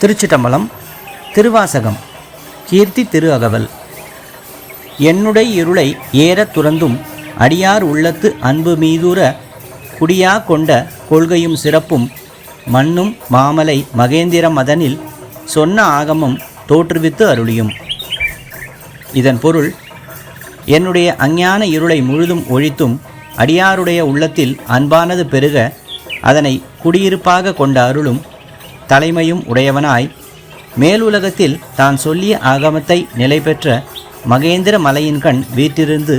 திருச்சிட்டம்பலம் திருவாசகம் கீர்த்தி திரு அகவல் என்னுடைய இருளை ஏறத் துறந்தும் அடியார் உள்ளத்து அன்பு மீதூர குடியா கொண்ட கொள்கையும் சிறப்பும் மண்ணும் மாமலை மகேந்திர மதனில் சொன்ன ஆகமம் தோற்றுவித்து அருளியும். இதன் பொருள் என்னுடைய அஞ்ஞான இருளை முழுதும் ஒழித்தும் அடியாருடைய உள்ளத்தில் அன்பானது பெருக அதனை குடியிருப்பாக கொண்ட அருளும் தலைமையும் உடையவனாய் மேலுலகத்தில் தான் சொல்லிய ஆகமத்தை நிலை பெற்ற மகேந்திர மலையின் கண் வீற்றிருந்து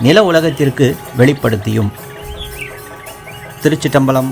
நில உலகத்திற்கு வெளிப்படுத்தியும். திருச்சிட்டம்பலம்